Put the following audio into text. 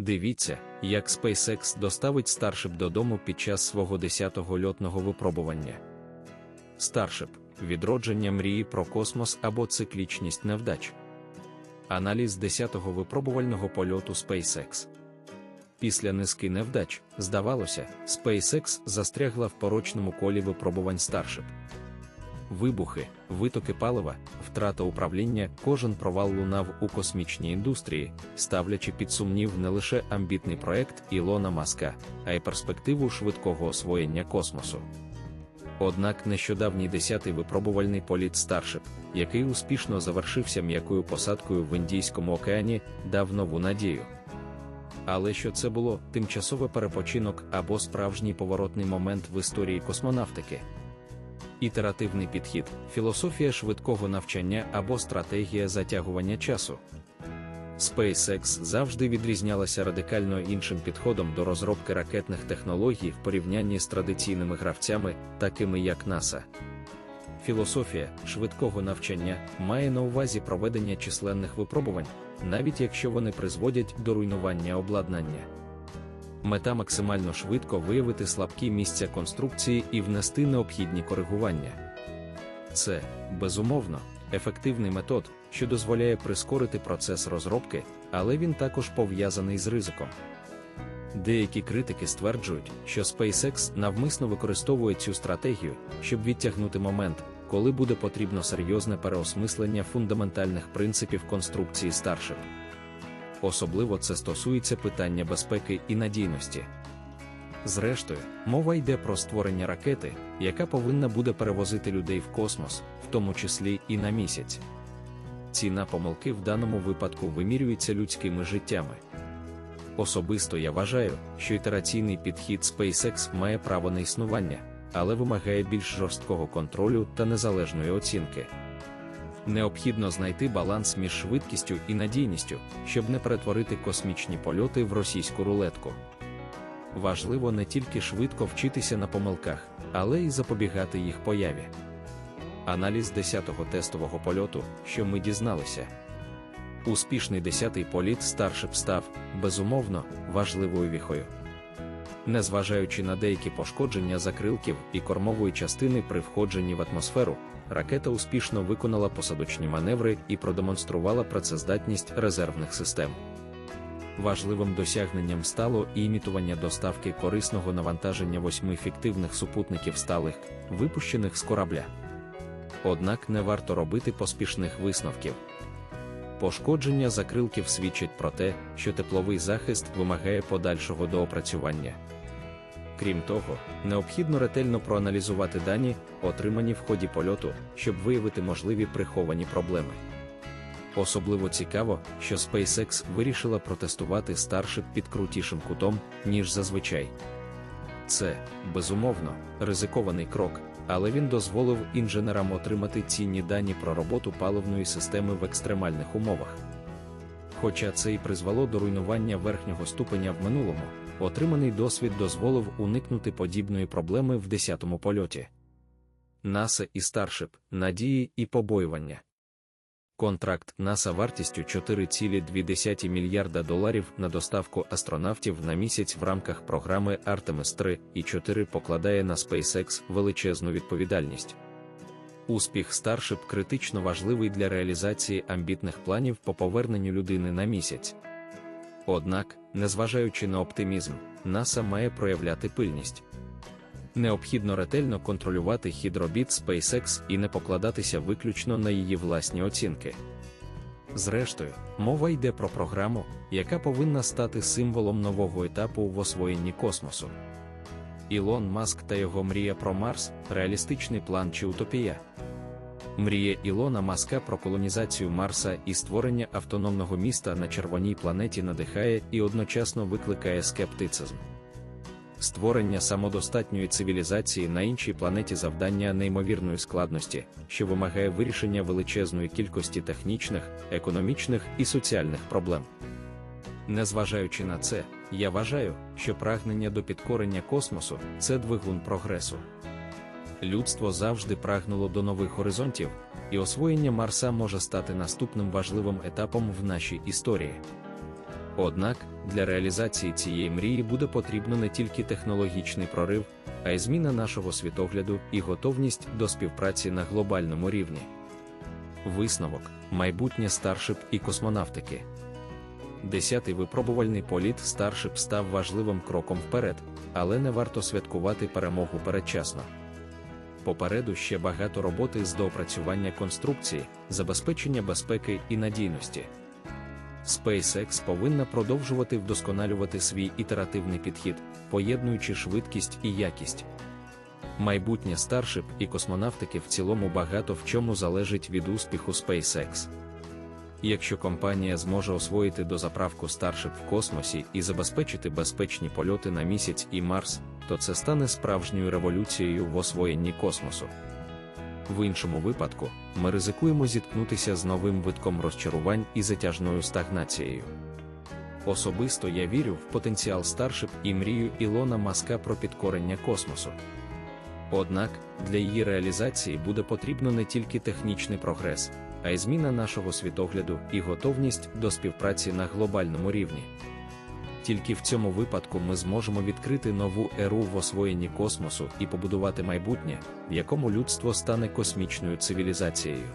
Дивіться, як SpaceX доставить Starship додому під час свого 10-го льотного випробування. Starship – відродження мрії про космос або циклічність невдач. Аналіз 10-го випробувального польоту SpaceX. Після низки невдач, здавалося, SpaceX застрягла в порочному колі випробувань Starship. Вибухи, витоки палива, втрата управління, кожен провал лунав у космічній індустрії, ставлячи під сумнів не лише амбітний проект Ілона Маска, а й перспективу швидкого освоєння космосу. Однак нещодавній десятий випробувальний політ Starship, який успішно завершився м'якою посадкою в Індійському океані, дав нову надію. Але що це було тимчасовий перепочинок або справжній поворотний момент в історії космонавтики? Ітеративний підхід, філософія швидкого навчання або стратегія затягування часу. SpaceX завжди відрізнялася радикально іншим підходом до розробки ракетних технологій в порівнянні з традиційними гравцями, такими як NASA. Філософія швидкого навчання має на увазі проведення численних випробувань, навіть якщо вони призводять до руйнування обладнання. Мета максимально швидко виявити слабкі місця конструкції і внести необхідні коригування. Це, безумовно, ефективний метод, що дозволяє прискорити процес розробки, але він також пов'язаний з ризиком. Деякі критики стверджують, що SpaceX навмисно використовує цю стратегію, щоб відтягнути момент, коли буде потрібно серйозне переосмислення фундаментальних принципів конструкції Starship. Особливо це стосується питання безпеки і надійності. Зрештою, мова йде про створення ракети, яка повинна буде перевозити людей в космос, в тому числі і на місяць. Ціна помилки в даному випадку вимірюється людськими життями. Особисто я вважаю, що ітераційний підхід SpaceX має право на існування, але вимагає більш жорсткого контролю та незалежної оцінки. Необхідно знайти баланс між швидкістю і надійністю, щоб не перетворити космічні польоти в російську рулетку. Важливо не тільки швидко вчитися на помилках, але й запобігати їх появі. Аналіз 10-го тестового польоту, що ми дізналися. Успішний 10-й політ Starship став, безумовно, важливою віхою. Незважаючи на деякі пошкодження закрилків і кормової частини при входженні в атмосферу, ракета успішно виконала посадочні маневри і продемонструвала працездатність резервних систем. Важливим досягненням стало і імітування доставки корисного навантаження восьми фіктивних супутників сталих, випущених з корабля. Однак не варто робити поспішних висновків. Пошкодження закрилків свідчать про те, що тепловий захист вимагає подальшого доопрацювання. Крім того, необхідно ретельно проаналізувати дані, отримані в ході польоту, щоб виявити можливі приховані проблеми. Особливо цікаво, що SpaceX вирішила протестувати Starship під крутішим кутом, ніж зазвичай. Це, безумовно, ризикований крок, але він дозволив інженерам отримати цінні дані про роботу паливної системи в екстремальних умовах. Хоча це і призвело до руйнування верхнього ступеня в минулому, отриманий досвід дозволив уникнути подібної проблеми в 10-му польоті. НАСА і старшип, – надії і побоювання. Контракт НАСА вартістю 4,2 мільярда доларів на доставку астронавтів на місяць в рамках програми Artemis 3 і 4 покладає на SpaceX величезну відповідальність. Успіх Starship критично важливий для реалізації амбітних планів по поверненню людини на місяць. Однак, незважаючи на оптимізм, НАСА має проявляти пильність. Необхідно ретельно контролювати хід робіт SpaceX і не покладатися виключно на її власні оцінки. Зрештою, мова йде про програму, яка повинна стати символом нового етапу в освоєнні космосу. Ілон Маск та його мрія про Марс реалістичний план чи утопія. Мрія Ілона Маска про колонізацію Марса і створення автономного міста на червоній планеті надихає і одночасно викликає скептицизм. Створення самодостатньої цивілізації на іншій планеті завдання неймовірної складності, що вимагає вирішення величезної кількості технічних, економічних і соціальних проблем. Незважаючи на це, я вважаю, що прагнення до підкорення космосу це двигун прогресу. Людство завжди прагнуло до нових горизонтів, і освоєння Марса може стати наступним важливим етапом в нашій історії. Однак, Для реалізації цієї мрії буде потрібно не тільки технологічний прорив, а й зміна нашого світогляду і готовність до співпраці на глобальному рівні. Висновок майбутнє старшип і космонавтики. Десятий випробувальний політ Старшип став важливим кроком вперед, але не варто святкувати перемогу передчасно. Попереду ще багато роботи з доопрацювання конструкції, забезпечення безпеки і надійності. SpaceX повинна продовжувати вдосконалювати свій ітеративний підхід, поєднуючи швидкість і якість. Майбутнє Starship і космонавтики в цілому багато в чому залежить від успіху SpaceX. Якщо компанія зможе освоїти дозаправку Starship в космосі і забезпечити безпечні польоти на місяць і Марс, то це стане справжньою революцією в освоєнні космосу. В іншому випадку, ми ризикуємо зіткнутися з новим витком розчарувань і затяжною стагнацією. Особисто я вірю в потенціал Starship і мрію Ілона Маска про підкорення космосу. Однак для її реалізації буде потрібно не тільки технічний прогрес, а й зміна нашого світогляду і готовність до співпраці на глобальному рівні. Тільки в цьому випадку ми зможемо відкрити нову еру в освоєнні космосу і побудувати майбутнє, в якому людство стане космічною цивілізацією.